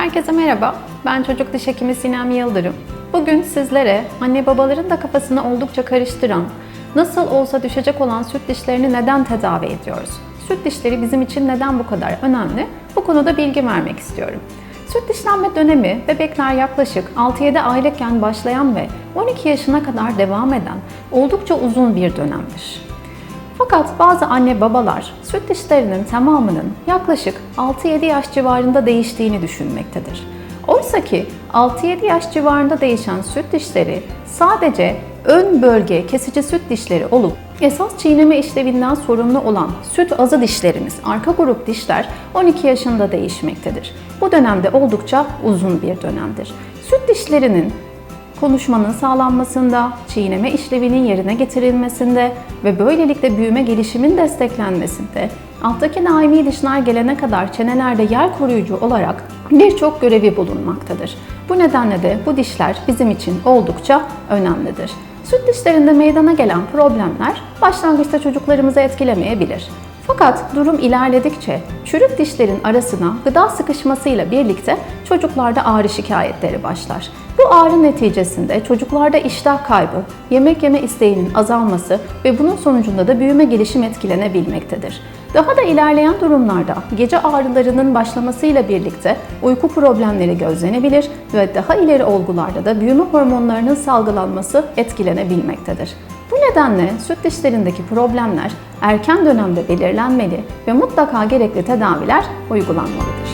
Herkese merhaba. Ben çocuk diş hekimi Sinem Yıldırım. Bugün sizlere anne babaların da kafasını oldukça karıştıran, nasıl olsa düşecek olan süt dişlerini neden tedavi ediyoruz? Süt dişleri bizim için neden bu kadar önemli? Bu konuda bilgi vermek istiyorum. Süt dişlenme dönemi bebekler yaklaşık 6-7 aylıkken başlayan ve 12 yaşına kadar devam eden oldukça uzun bir dönemdir. Fakat bazı anne babalar süt dişlerinin tamamının yaklaşık 6-7 yaş civarında değiştiğini düşünmektedir. Oysa ki 6-7 yaş civarında değişen süt dişleri sadece ön bölge kesici süt dişleri olup esas çiğneme işlevinden sorumlu olan süt azı dişlerimiz, arka grup dişler 12 yaşında değişmektedir. Bu dönemde oldukça uzun bir dönemdir. Süt dişlerinin konuşmanın sağlanmasında, çiğneme işlevinin yerine getirilmesinde ve böylelikle büyüme gelişimin desteklenmesinde, alttaki daimi dişler gelene kadar çenelerde yer koruyucu olarak birçok görevi bulunmaktadır. Bu nedenle de bu dişler bizim için oldukça önemlidir. Süt dişlerinde meydana gelen problemler başlangıçta çocuklarımızı etkilemeyebilir. Fakat durum ilerledikçe çürük dişlerin arasına gıda sıkışmasıyla birlikte çocuklarda ağrı şikayetleri başlar. Bu ağrı neticesinde çocuklarda iştah kaybı, yemek yeme isteğinin azalması ve bunun sonucunda da büyüme gelişim etkilenebilmektedir. Daha da ilerleyen durumlarda gece ağrılarının başlamasıyla birlikte uyku problemleri gözlenebilir ve daha ileri olgularda da büyüme hormonlarının salgılanması etkilenebilmektedir. Nedenle süt dişlerindeki problemler erken dönemde belirlenmeli ve mutlaka gerekli tedaviler uygulanmalıdır.